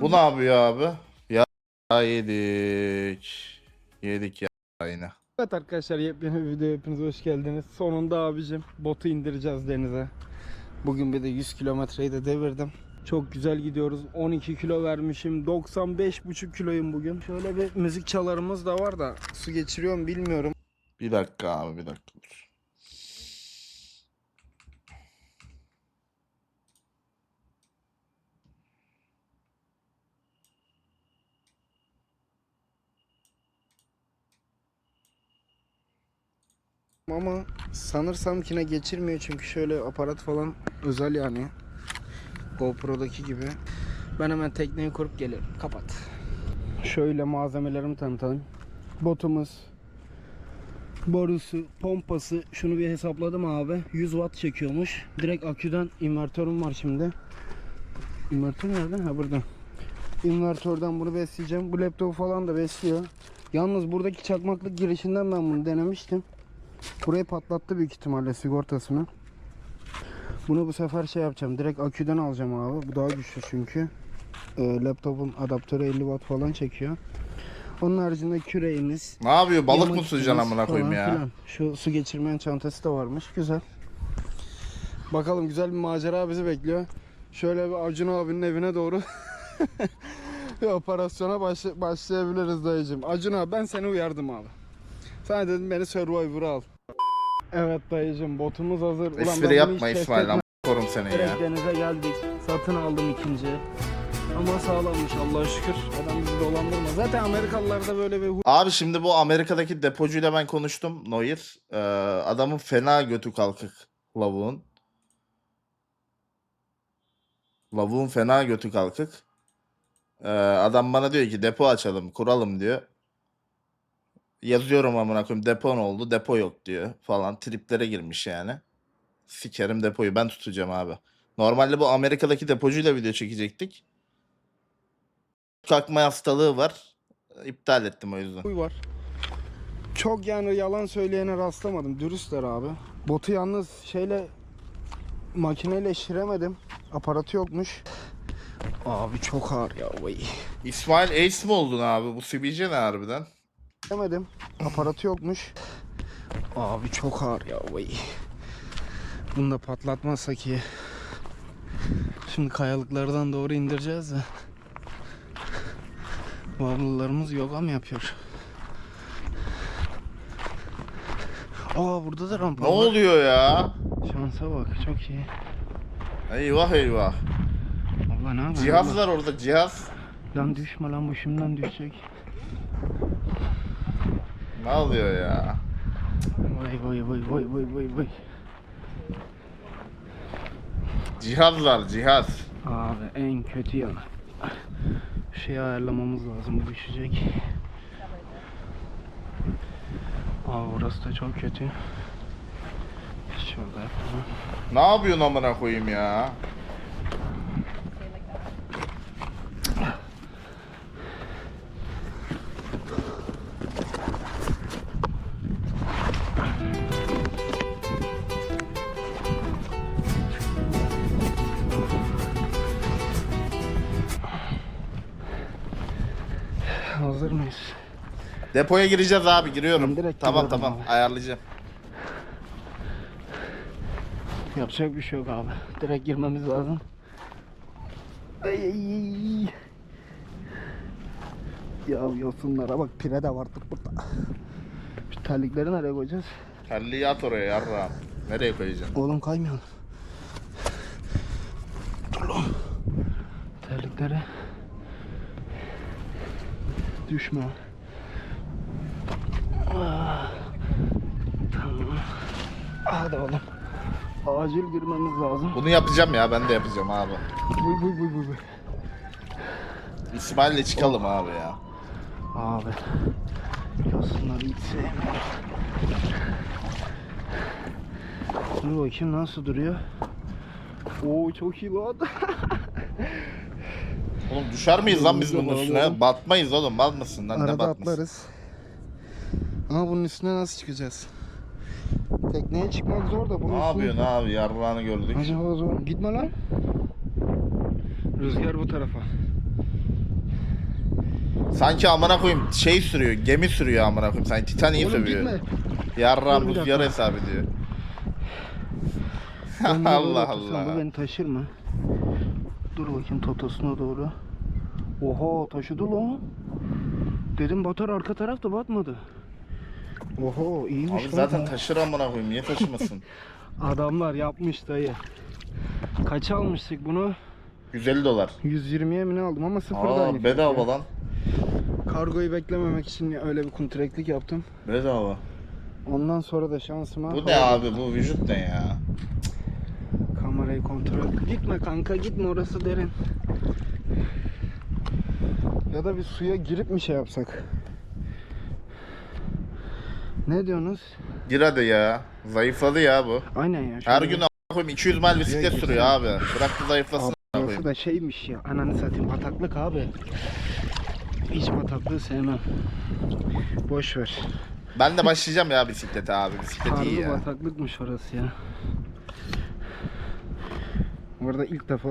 Bu ne yapıyor abi? Ya yedik. Yedik ya yine. Evet arkadaşlar yepyeni bir video hepiniz hoş geldiniz. Sonunda abicim botu indireceğiz denize. Bugün bir de 100 kilometreyi de devirdim. Çok güzel gidiyoruz. 12 kilo vermişim. 95,5 kiloyum bugün. Şöyle bir müzik çalarımız da var da su geçiriyorum bilmiyorum. Bir dakika abi bir dakika. dur. Ama sanırsam yine geçirmiyor çünkü şöyle aparat falan özel yani. GoPro'daki gibi. Ben hemen tekneyi kurup geliyorum. Kapat. Şöyle malzemelerimi tanıtalım. Botumuz, borusu, pompası. Şunu bir hesapladım abi. 100 watt çekiyormuş. Direkt aküden invertörüm var şimdi. İnvertör nerede? Ha burada. İnvertörden bunu besleyeceğim. Bu laptop falan da besliyor. Yalnız buradaki çakmaklık girişinden ben bunu denemiştim. Burayı patlattı büyük ihtimalle sigortasını. Bunu bu sefer şey yapacağım. Direkt aküden alacağım abi. Bu daha güçlü çünkü. Ee, laptopun adaptörü 50 watt falan çekiyor. Onun haricinde küreğimiz. Ne yapıyor? Balık mı tutacaksın amına koyayım ya? filan. Şu su geçirmeyen çantası da varmış. Güzel. Bakalım güzel bir macera bizi bekliyor. Şöyle bir Acun abinin evine doğru bir operasyona başla- başlayabiliriz dayıcım. Acun abi ben seni uyardım abi. Sen dedim beni Survivor'a al. Evet dayıcım botumuz hazır. Ulan ben Espri yapma test İsmail etmedim. lan. Korum seni ya. Direkt denize geldik. Satın aldım ikinci. Ama sağlammış Allah'a şükür. Adam bizi dolandırma. Zaten Amerikalılarda böyle bir Abi şimdi bu Amerika'daki depocuyla ben konuştum Noir. Ee, adamın fena götü kalkık lavuğun. Lavuğun fena götü kalkık. Ee, adam bana diyor ki depo açalım, kuralım diyor. Yazıyorum amına koyayım depo ne oldu? Depo yok diyor falan. Triplere girmiş yani. Sikerim depoyu ben tutacağım abi. Normalde bu Amerika'daki depocuyla video çekecektik. Kalkma hastalığı var. İptal ettim o yüzden. huy var. Çok yani yalan söyleyene rastlamadım. Dürüstler abi. Botu yalnız şeyle makineyle şiremedim. Aparatı yokmuş. Abi çok ağır ya vay. İsmail Ace mi oldun abi? Bu CBC ne harbiden? Demedim. Aparatı yokmuş. Abi çok ağır ya vay. Bunu da patlatmazsak iyi. Şimdi kayalıklardan doğru indireceğiz de. Bavullarımız yoga mı yapıyor? Aa burada da rampa Ne var. oluyor ya? Şansa bak çok iyi. Eyvah eyvah. Allah ne yapıyor? Cihaz var orada cihaz. Lan düşme lan bu şimdiden düşecek. Ne oluyor ya? Vay vay vay vay vay vay vay. Cihaz var cihaz. Abi en kötü yanı. Şeyi ayarlamamız lazım bu düşecek. Abi burası da çok kötü. Şurada yapalım. Ne yapıyorsun amına koyayım ya? Depoya gireceğiz abi giriyorum. Direkt tamam tamam abi. ayarlayacağım. Yapacak bir şey yok abi. Direkt girmemiz lazım. Ay, ay, ay. Ya yosunlara bak pire de vardır burada. Şu terlikleri nereye koyacağız? Terliği at oraya yarrağım. Nereye koyacaksın? Oğlum kaymayalım. Dur lan. Terlikleri. Düşme. Ah. Tamam. Hadi oğlum. Acil girmemiz lazım. Bunu yapacağım ya ben de yapacağım abi. Buy buy buy buy buy. İsmail'le çıkalım abi ya. Abi. Yosunları hiç sevmiyorum. Dur bakayım nasıl duruyor. Oo çok iyi lan. Oğlum düşer miyiz lan biz bunun üstüne? Batmayız oğlum mal mısın lan ne Arada batması? atlarız. Ama bunun üstüne nasıl çıkacağız? Tekneye çıkmak zor da bunun Ne üstüne... yapıyorsun abi yarrağını gördük. Acaba zor. Gitme lan. Rüzgar bu tarafa. Sanki amına koyayım şey sürüyor, gemi sürüyor amına koyayım. Sanki Titanic'i Oğlum sövüyor. gitme. Yarram Dur bir rüzgar dakika. hesap ediyor. Ben de Allah. Bu beni taşır mı? Dur bakayım totosuna doğru. Oha taşıdı lan. Dedim batar arka taraf da batmadı. Oho iyiymiş Abi lan zaten bu. taşır amına koyayım. Niye taşımasın? Adamlar yapmış dayı. Kaça almıştık bunu? 150 dolar. 120'ye mi ne aldım ama sıfırdan. Aa bedava ya. lan. Kargoyu beklememek için öyle bir kontreklik yaptım. Bedava. Ondan sonra da şansıma... Bu ne abi bu vücut ne ya? Kamerayı kontrol Gitme kanka gitme orası derin. Ya da bir suya girip mi şey yapsak? Ne diyorsunuz? Gir hadi ya. Zayıfladı ya bu. Aynen ya. Her gün amına koyayım 200 mil bisiklet Direkt sürüyor abi. Bırak da zayıflasın Burası koyayım. da şeymiş ya. Ananı satayım bataklık abi. Hiç bataklığı sevmem. Boş ver. Ben de başlayacağım ya bisiklete abi. Bisiklet iyi Harbi ya. bataklıkmış orası ya. Orada ilk defa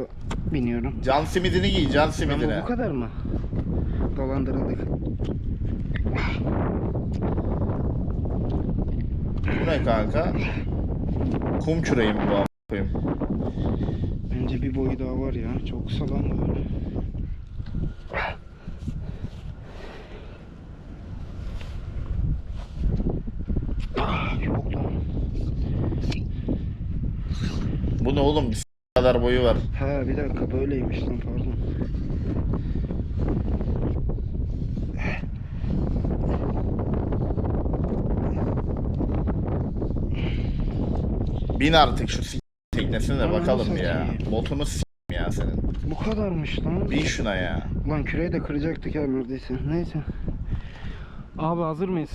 biniyorum. Can simidini giy, can Ama simidini. bu kadar mı? Dolandırıldık. Bu ne kanka? Kum küreği mi bu koyayım? Bence bir boyu daha var ya. Çok kısa lan bu böyle. Bu ne oğlum? Bir kadar boyu var. Ha bir dakika böyleymiş lan pardon. Bin artık şu s- teknesine de bakalım ya. Botunu s- ya senin. Bu kadarmış lan. Bin şuna ya. Ulan küreği de kıracaktık ya neredeyse. Neyse. Abi hazır mıyız?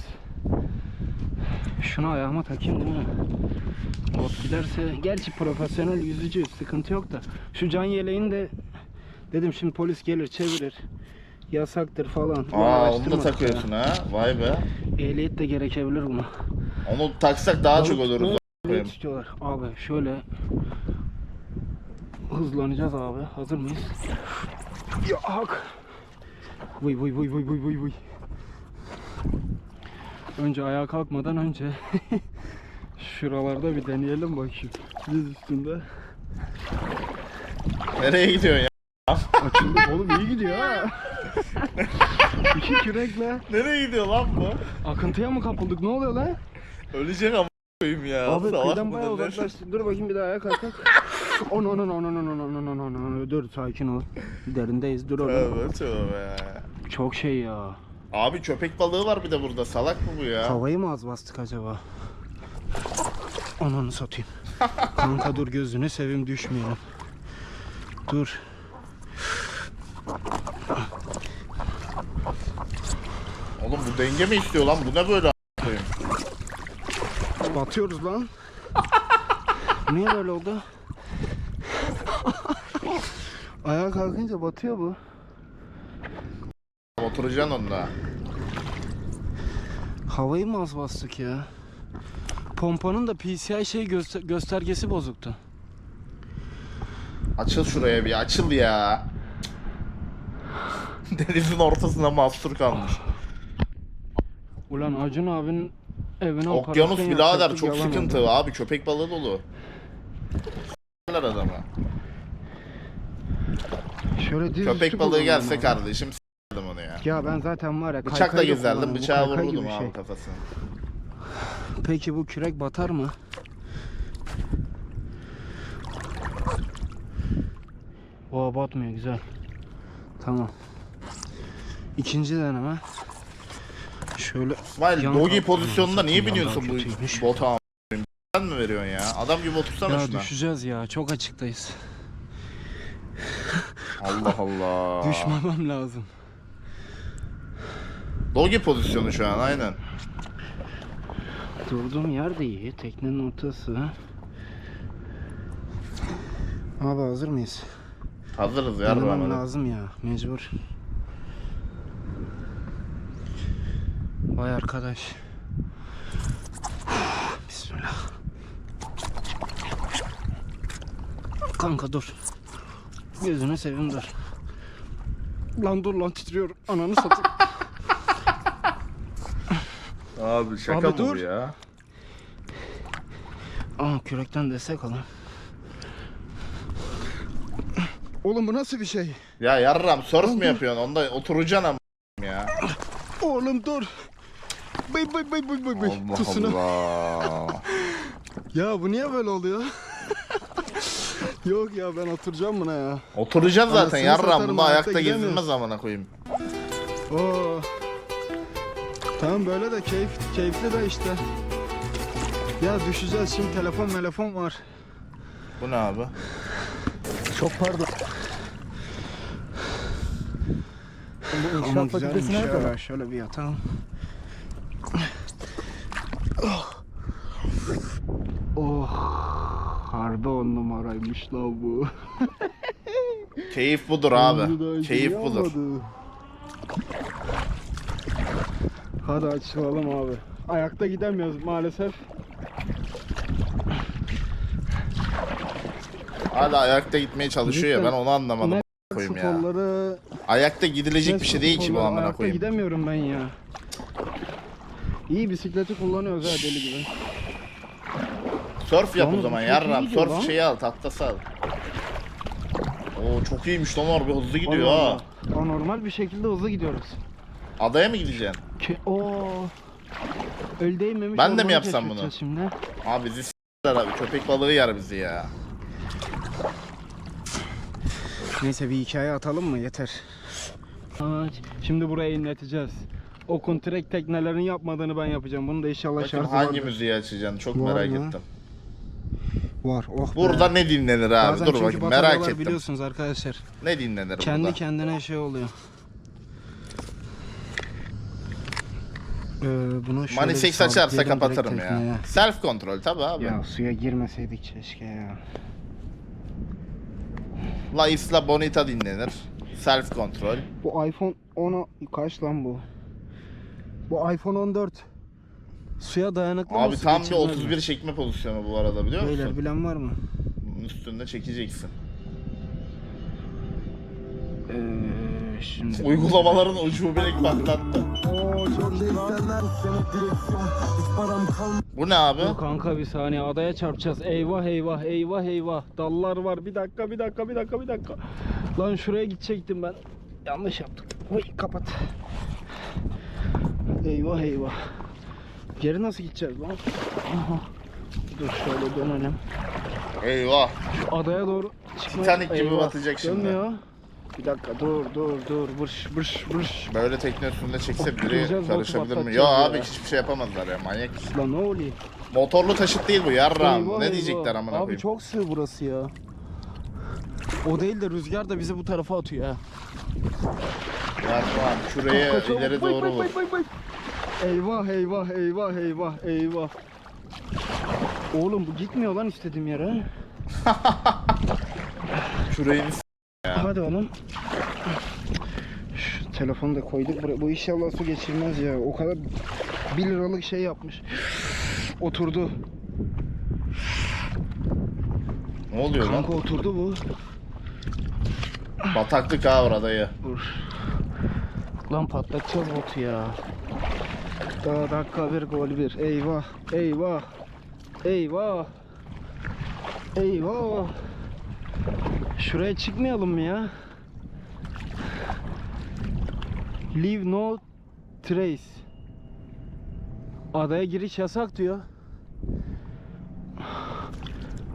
Şunu ayağıma takayım değil mi? Bot giderse gerçi profesyonel yüzücü sıkıntı yok da şu can yeleğini de dedim şimdi polis gelir çevirir yasaktır falan. Bunu Aa onu da araştırmadık ya. takıyorsun ha. Vay be. Ehliyet de gerekebilir buna. Onu taksak daha çok oluruz. Koyayım. istiyorlar. Abi şöyle hızlanacağız abi. Hazır mıyız? Ya hak. Vıy vıy vıy vıy vıy vıy vıy. Önce ayağa kalkmadan önce şuralarda bir deneyelim bakayım. Diz üstünde. Nereye gidiyorsun ya? Açıldı. Oğlum iyi gidiyor ha. İki kürekle. Nereye gidiyor lan bu? Akıntıya mı kapıldık? Ne oluyor lan? Ölecek ama koyayım ya. Abi Salak kıyıdan bayağı uzaklaştık. Dur bakayım bir daha ayağa kalkak. Onu onu onu onu onu onu onu onu Dur sakin ol. Derindeyiz dur oğlum. Tövbe tövbe. Çok şey ya. Abi köpek balığı var bir de burada. Salak mı bu ya? Havayı mı az bastık acaba? Ananı satayım. Kanka dur gözünü seveyim düşmeyelim. Dur. Oğlum bu denge mi istiyor lan? Bu ne böyle a- koyayım? Batıyoruz lan. Niye böyle oldu? Ayağa kalkınca batıyor bu. Oturacaksın onunla. Havayı mı az bastık ya? Pompanın da PCI şey göster- göstergesi bozuktu. Açıl şuraya bir açıl ya. Denizin ortasında mahsur kalmış. Ulan Acun abinin evine Okyanus operasyon birader çok yalan sıkıntı oldu. abi köpek balığı dolu. Adamı. Şöyle diz Köpek üstü balığı gelse abi. kardeşim s**dim onu ya. Ya ben zaten var ya Bıçakla kaykayla gezerdim kullanıyorum, bu bıçağı kaykay vururdum gibi abi şey. kafasına. Peki bu kürek batar mı? Oo batmıyor güzel. Tamam. İkinci deneme. Şöyle İsmail Yan dogi kalk- pozisyonunda niye biniyorsun bu bota a**ayım? Sen mi veriyorsun ya? Adam gibi otursana ya şuna. düşeceğiz ya çok açıktayız. Allah Allah. Düşmemem lazım. Dogi pozisyonu şu an aynen. Durduğum yer de iyi. Teknenin ortası. Abi hazır mıyız? Hazırız ya. Rahman. lazım ya mecbur. Vay arkadaş. Bismillah. Kanka dur. Gözünü seveyim dur. Lan dur lan titriyorum. Ananı satayım. Abi şaka Abi mı dur. bu ya? Aa kürekten destek alın. Oğlum bu nasıl bir şey? Ya yarram surf mu yapıyorsun? Onda oturacaksın ama ya. Oğlum dur. Bay bay bay bay bay bay. Allah Tut şunu. Allah. Ya bu niye böyle oluyor? Yok ya ben oturacağım buna ya. Oturacaksın zaten Anasını yarram. satarım, Bunda ayakta ayakta gidemiyorum. gezilmez amına koyayım. Oo. Tamam böyle de keyif, keyifli de işte. Ya düşeceğiz şimdi telefon telefon var. Bu ne abi? Çok pardon. Bu Ama inşaat güzelmiş fakültesi nerede? ya. Şöyle bir yatalım. Oh. Harbi on numaraymış lan bu. Keyif budur abi. Keyif budur. Hadi açılalım abi. Ayakta gidemiyoruz maalesef. Hala ayakta gitmeye çalışıyor ya ben onu anlamadım. Ne koyayım ya. Ayakta gidilecek ne bir şey değil ki bu amına ayakta koyayım. gidemiyorum ben ya. İyi bisikleti kullanıyoruz ha deli gibi. Surf yap Lan o bu zaman çok yarram. iyi gidiyor Surf lan. şeyi al tahtası al. Oo çok iyiymiş lan harbi hızlı gidiyor ha. Allah. Anormal bir şekilde hızlı gidiyoruz. Adaya mı gideceksin? Ki o Öl değmemiş Ben de mi ormanı yapsam keşfedeceğiz Şimdi. Abi bizi s**ler abi köpek balığı yer bizi ya. Neyse bir hikaye atalım mı? Yeter. Şimdi buraya inleteceğiz. O kontrek teknelerin yapmadığını ben yapacağım. Bunu da inşallah Bakayım şartı hangi vardır. müziği açacaksın çok Var merak mı? ettim. Var. Oh be. Burada ne dinlenir abi? Bazen Dur çünkü bakayım merak bataryalar ettim. biliyorsunuz arkadaşlar. Ne dinlenir Kendi burada? kendine şey oluyor. Ee, bunu şöyle bir Manifex açarsa sabitleyelim direkt kapatırım ya. tekneye. Self kontrol tabi abi. Ya suya girmeseydik keşke ya. La Isla Bonita dinlenir. Self kontrol. Bu iPhone 10 kaç lan bu? Bu iPhone 14. Suya dayanıklı mı? Abi su tam bir geçirmez mi? 31 çekme pozisyonu bu arada biliyor Beyler musun? bilen var mı? Bunun üstünde çekeceksin. Ee, şimdi. Uygulamaların ucubelik patlattı. Bu ne abi? Dur kanka bir saniye adaya çarpacağız. Eyvah eyvah eyvah eyvah. Dallar var. Bir dakika bir dakika bir dakika bir dakika. Lan şuraya gidecektim ben. Yanlış yaptık. Oy kapat. Eyvah eyvah. Geri nasıl gideceğiz lan? Aha. Dur şöyle dönelim. Eyvah. Şu adaya doğru çıkmaya... Titanic gibi Eyvah, batacak şimdi. Dönmüyor. Bir dakika dur dur dur. Bırş bırş bırş. Böyle tekne üstünde çekse biri karışabilir mi? patlatacağız abi ya. hiçbir şey yapamazlar ya manyak. Lan ne oluyor? Motorlu taşıt değil bu yarram. Eyvah, ne eyvah. diyecekler amına Abi koyayım? çok sığ burası ya. O değil de rüzgar da bizi bu tarafa atıyor ha. Yarram şuraya ileri doğru vur. Eyvah eyvah eyvah eyvah eyvah. Oğlum bu gitmiyor lan istediğim yere. Şurayı bir s- Hadi oğlum. Şu telefonu da koyduk buraya. Bu inşallah su geçirmez ya. O kadar 1 liralık şey yapmış. Oturdu. Ne oluyor lan? Kanka oturdu bu. Bataklık ha orada ya. Dur. Lan patlatacağız botu ya. Daha dakika bir gol bir. Eyvah. Eyvah. Eyvah. Eyvah. Şuraya çıkmayalım mı ya? Leave no trace. Adaya giriş yasak diyor.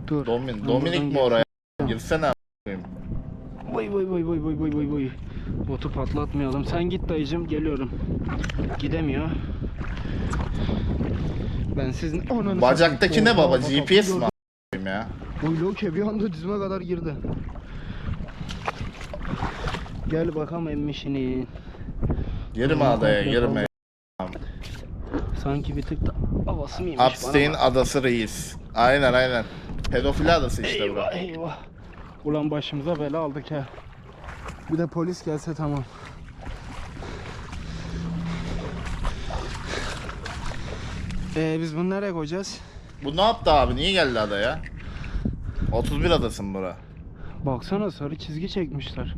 Dur. Domin, Dominik mi oraya? Girsene a**ayım. Vay vay vay vay vay vay vay vay. Botu patlatmayalım. Sen git dayıcım geliyorum. Gidemiyor. Ben sizin ananı Bacaktaki ne baba? Bak, GPS mi a**ayım ya? Uy Loke bir anda dizime kadar girdi. Gel bakalım emmişini. Ulan adaya girme. Sanki bir tık da havası mı yemiş Upstain bana? adası reis. Aynen aynen. Pedofili adası işte Eyvah bura. eyvah. Ulan başımıza bela aldık ha. Bir de polis gelse tamam. Ee, biz bunu nereye koyacağız? Bu ne yaptı abi? Niye geldi adaya? 31 adasın bura. Baksana sarı çizgi çekmişler.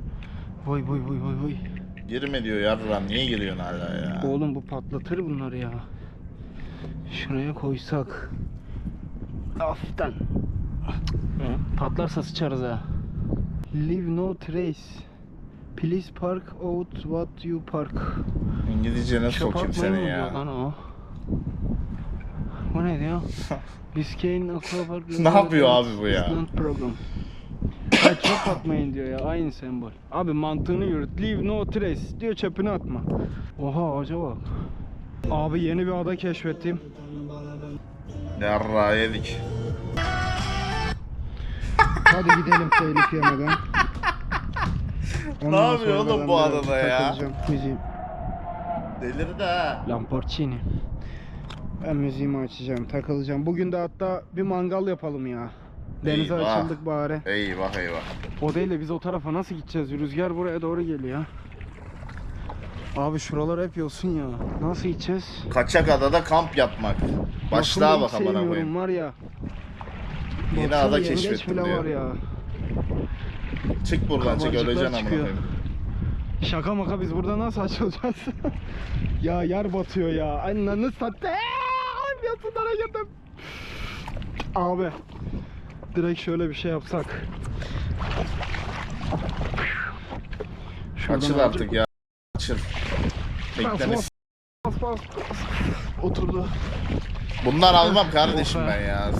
Vay vay vay vay vay. Girme diyor yarram. Niye giriyorsun hala ya? Oğlum bu patlatır bunları ya. Şuraya koysak. Hafiften. Patlarsa sıçarız ha. Leave no trace. Please park out what you park. İngilizcene Çöp sokayım seni ya. lan o? Bu ne diyor? Biscayne Aquapark Ne yapıyor abi bu ya? Program. Ha çöp atmayın diyor ya aynı sembol. Abi mantığını yürüt. Leave no trace diyor çöpünü atma. Oha ağaca bak. Abi yeni bir ada keşfettim. Yarra yedik. Hadi gidelim telif yemeden. Ondan yapıyor sonra oğlum ben bu adada ya? takılacağım. Müziğim. Delirdi ha. Lamborghini. Ben müziğimi açacağım, takılacağım. Bugün de hatta bir mangal yapalım ya. Denize Eyvah. açıldık bari. Eyvah eyvah. O değil de biz o tarafa nasıl gideceğiz? Rüzgar buraya doğru geliyor. Abi şuralar hep yosun ya. Nasıl gideceğiz? Kaçak adada kamp yapmak. Başlığa bak amına koyayım. var ya. Yeni Baksana, ada yengeç keşfettim bile diyor. var ya. Çık buradan çık Kabarcıklar öleceksin amına çıkıyor. koyayım. Şaka maka biz burada nasıl açılacağız? ya yer batıyor ya. Ananı satayım. Yosunlara girdim. Abi. Direkt şöyle bir şey yapsak. Şuradan Açıl artık ya. Açıl. Tekneni Bas. Oturdu. Bundan almam kardeşim ben ya.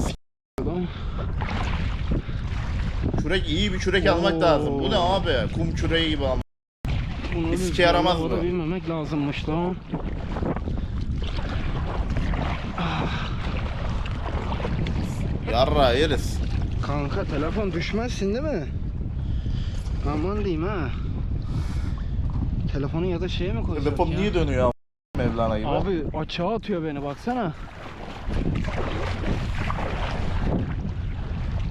Kürek iyi bir almak Oo. lazım. Bu ne abi? Kum küreği gibi al. Bunu rüzgarla yaramaz bu. vurabilmemek lazımmış lan. Yarra yeriz. Kanka telefon düşmezsin değil mi? Aman diyeyim ha. Telefonu ya da şeye mi koysak Telefon ya? niye dönüyor am- Mevlana gibi? Abi açığa atıyor beni baksana.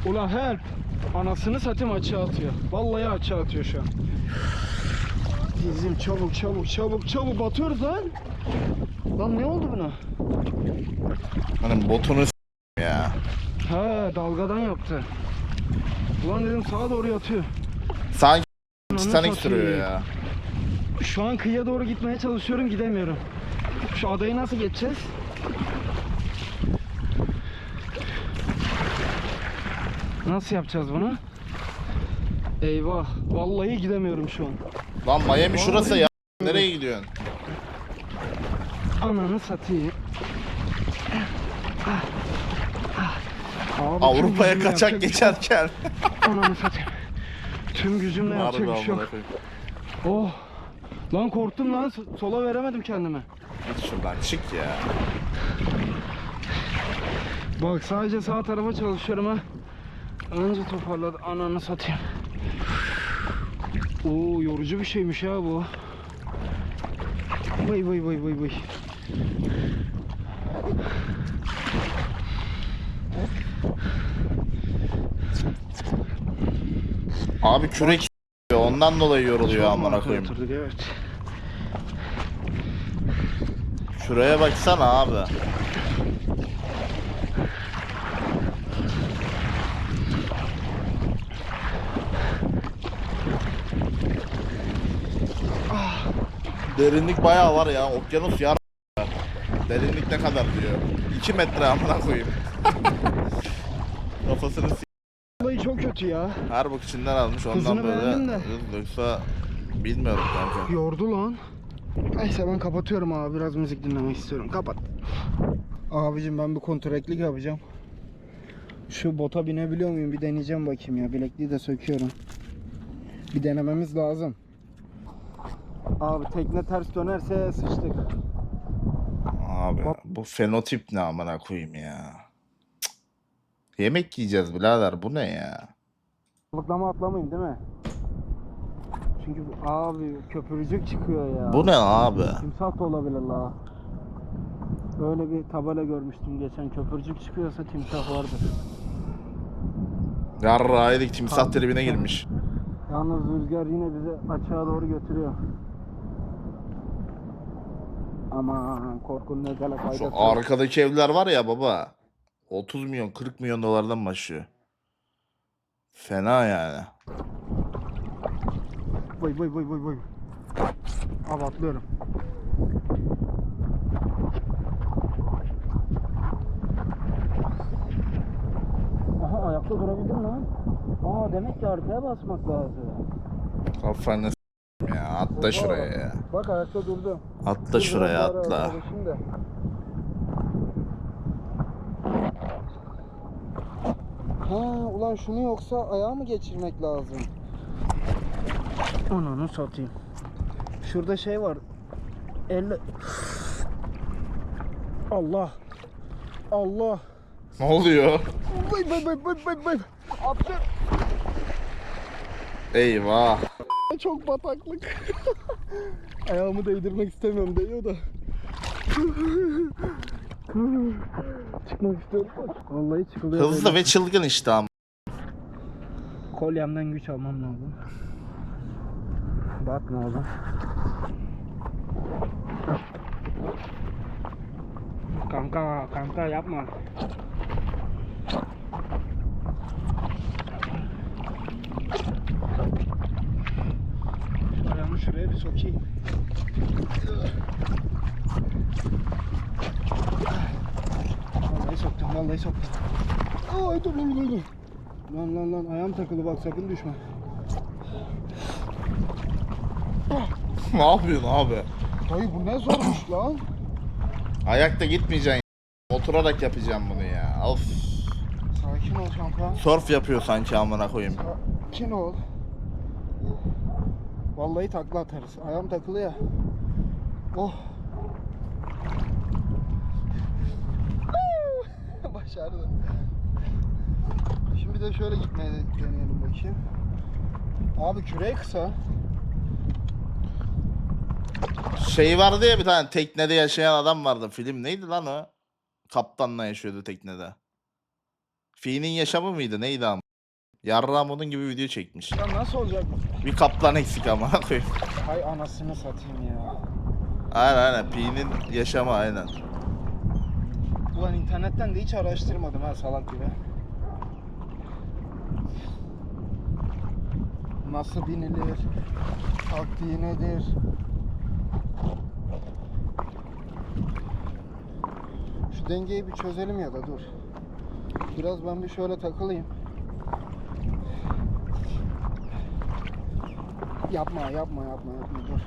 Ula help. Anasını satayım açığa atıyor. Vallahi açığa atıyor şu an. Dizim çabuk çabuk çabuk çabuk batıyoruz lan. Lan ne oldu buna? Hani botunu s-. He dalgadan yaptı. Ulan dedim sağa doğru yatıyor. Sanki Titanic sürüyor ya. Şu an kıyıya doğru gitmeye çalışıyorum gidemiyorum. Şu adayı nasıl geçeceğiz? Nasıl yapacağız bunu? Eyvah. Vallahi gidemiyorum şu an. Lan Miami şurası ya. Nereye gidiyorsun? Ananı satayım. Abi, Avrupa'ya kaçak şey geçerken. Ananı satayım. Tüm gücümle yapacak bir şey yok. Oh. Lan korktum lan. Sola veremedim kendime. Git şuradan çık ya. Bak sadece sağ tarafa çalışıyorum ha. Anca toparladı. Ananı satayım. Oo yorucu bir şeymiş ya bu. Vay vay vay vay vay. Abi kürek ondan dolayı yoruluyor amına koyayım. oturduk, evet. Şuraya baksana abi. Derinlik bayağı var ya. Okyanus yar. Derinlik ne kadar diyor. 2 metre amına koyayım. Kafasını çok kötü ya. her bok içinden almış ondan Hızını böyle. de. Yoksa bilmiyorum kanka. Yordu lan. Neyse ben kapatıyorum abi. Biraz müzik dinlemek istiyorum. Kapat. Abicim ben bir kontreklik yapacağım. Şu bota binebiliyor muyum? Bir deneyeceğim bakayım ya. Bilekliği de söküyorum. Bir denememiz lazım. Abi tekne ters dönerse sıçtık. Abi bu fenotip ne amına koyayım ya. Yemek yiyeceğiz birader bu ne ya? Balıklama atlamayayım değil mi? Çünkü bu- abi köpürücük çıkıyor ya. Bu ne abi? Timsah da olabilir la. Öyle bir tabela görmüştüm geçen. Köpürcük çıkıyorsa timsah vardır. Yarra yedik timsah tribine girmiş. Yalnız rüzgar yine bizi açığa doğru götürüyor. Aman korkunun özele faydası. Şu yok. arkadaki evler var ya baba. 30 milyon 40 milyon dolardan başlıyor. Fena yani. Vay vay vay vay vay. Abi atlıyorum. Aha ayakta durabildim lan. Aa demek ki arkaya basmak lazım. Kafanı s- ya atla şuraya ya. Bak ayakta durdu. Atla şuraya atla. arkadaşım da. Ha ulan şunu yoksa ayağı mı geçirmek lazım? Ananı satayım. Şurada şey var. Elle... Allah. Allah. Ne oluyor? Vay vay vay vay vay vay. Attım. Eyvah. Çok bataklık. Ayağımı değdirmek istemiyorum değiyor da. Çıkmak istiyorum. Vallahi çıkılıyor. Hızlı böyle. ve çılgın işte ama. Kolyemden güç almam lazım. Bak ne oldu. Kanka, kanka yapma. Ayağımı şuraya bir sokayım. Vallahi soktum. Ay dur dur dur dur. Lan lan lan ayağım takılı bak sakın düşme. ne yapıyorsun abi? Dayı bu ne zormuş lan. Ayakta gitmeyeceksin. Oturarak yapacağım bunu ya. Of. Sakin ol şampiyon. Surf yapıyor sanki amına koyayım. Sakin ol. Vallahi takla atarız. Ayağım takılı ya. Oh. Başardı. Şimdi bir de şöyle gitmeye deneyelim bakayım. Abi küreği kısa. Şey vardı ya bir tane teknede yaşayan adam vardı. Film neydi lan o? Kaptanla yaşıyordu teknede. Fi'nin yaşamı mıydı? Neydi ama? Yarram onun gibi video çekmiş. Ya nasıl olacak? Bir kaptan eksik ama koyayım. Hay anasını satayım ya. Aynen aynen. Pi'nin yaşamı aynen. Ulan internetten de hiç araştırmadım ha salak gibi. Nasıl binilir? Taktiği nedir? Şu dengeyi bir çözelim ya da dur. Biraz ben bir şöyle takılayım. Yapma yapma yapma yapma dur.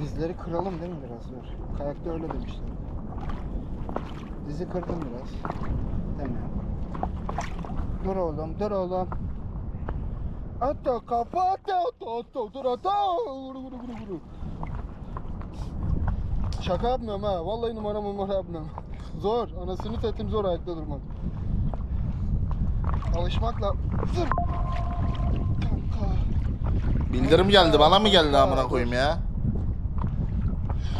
Dizleri kıralım değil mi biraz dur. Kayakta öyle demişler. Dizi kırdım biraz. Tamam. Dur oğlum, dur oğlum. Ata kafa ata ata ata dur ata vuru vuru vuru vuru. Şaka yapmıyorum ha. Vallahi numara numara yapmıyorum. Zor. Anasını satayım zor ayakta durmak. Alışmakla. Kanka. Bildirim geldi. Bana mı geldi amına koyayım ya?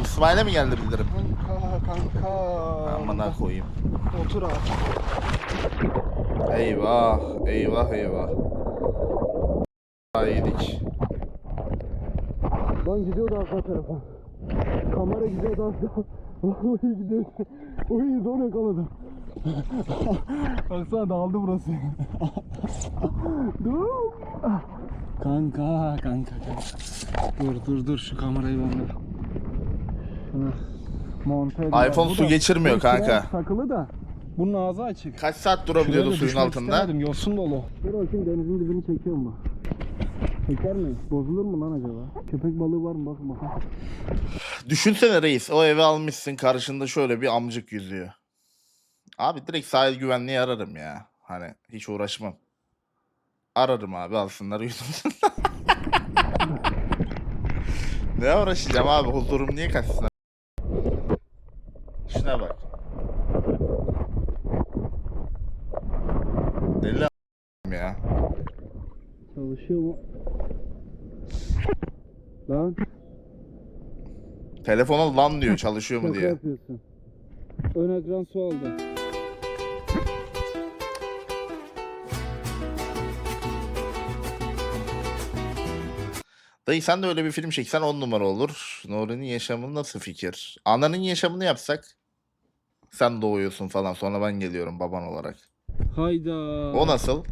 İsmail'e mi geldi bildirim? Kanka kanka. Amına koyayım. Otur abi. Eyvah. Eyvah eyvah. Daha yedik. Lan gidiyordu arka tarafa. Kamera gidiyordu arka. Vallahi gidiyordu. Oy zor yakaladım. Baksana dağıldı burası. dur. Kanka, kanka, kanka. Dur, dur, dur. Şu kamerayı ben de. Şunu monte edeyim. iPhone Bu su da- geçirmiyor kanka. Takılı da. Bunun ağzı açık. Kaç saat durabiliyordu Şuraya da suyun düşmek altında? istemedim, Yosun dolu. Dur bakayım denizin dibini çekiyor mu? Çeker mi? Bozulur mu lan acaba? Köpek balığı var mı? Bakın bakın. Düşünsene reis o evi almışsın karşında şöyle bir amcık yüzüyor. Abi direkt sahil güvenliği ararım ya. Hani hiç uğraşmam. Ararım abi alsınlar yüzümden. ne uğraşacağım abi huzurum niye kaçsın? Şuna bak. Deli a- ya. Çalışıyor mu? Lan Telefona lan diyor çalışıyor mu şaka diye. yapıyorsun. Ön ekran su aldı. Dayı sen de öyle bir film çeksen on numara olur. Nuri'nin yaşamı nasıl fikir? Ananın yaşamını yapsak. Sen doğuyorsun falan sonra ben geliyorum baban olarak. Hayda. O nasıl?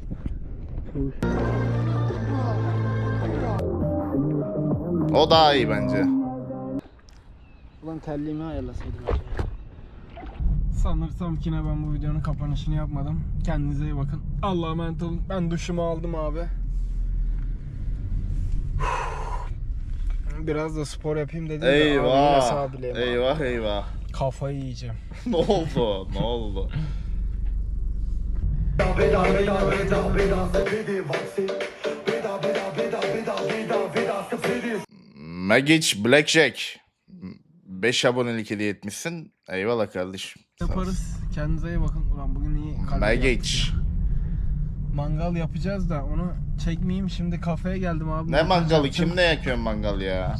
Çalışıyor. O daha iyi bence. Ulan terliğimi ayarlasaydım acaba. Sanırsam ki ne ben bu videonun kapanışını yapmadım. Kendinize iyi bakın. Allah'a emanet olun. Ben duşumu aldım abi. Biraz da spor yapayım dedim de abi Eyvah. sağ bileğim ağrıyor. Eyvah eyvah. Kafayı yiyeceğim. ne oldu? Ne oldu? Magic Blackjack. 5 abonelik hediye etmişsin. Eyvallah kardeşim. Yaparız. Kendinize iyi bakın. Ulan bugün iyi Magic. Mangal yapacağız da onu çekmeyeyim. Şimdi kafeye geldim abi. Ne mangalı? Kim ne yakıyor mangal ya?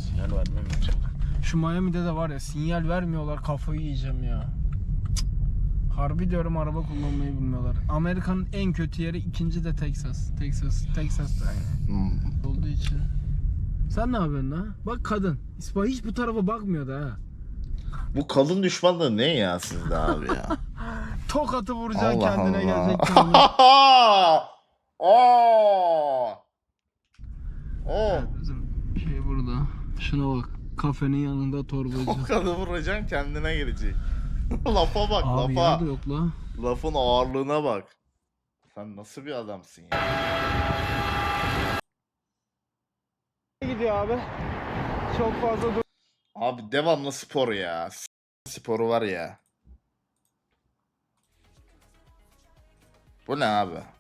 Şu Miami'de de var ya sinyal vermiyorlar kafayı yiyeceğim ya. Harbi diyorum araba kullanmayı bilmiyorlar. Amerika'nın en kötü yeri ikinci de Texas. Texas, Texas da yani. Hmm. Olduğu için. Sen ne yapıyorsun ha? Bak kadın. İsmail hiç bu tarafa bakmıyordu ha. Bu kadın düşmanlığı ne ya sizde abi ya? Tokatı vuracaksın Allah kendine Allah. gelecek. kendine. Oo. Oo. Bizim şey burada. Şuna bak. Kafenin yanında torbacı. O kadın vuracaksın kendine gelecek. Lafa bak Abi lafa. yer de yok la. Lafın ağırlığına bak. Sen nasıl bir adamsın ya? Gidiyor abi. Çok fazla Abi devamlı spor ya. Sporu var ya. Bu ne abi?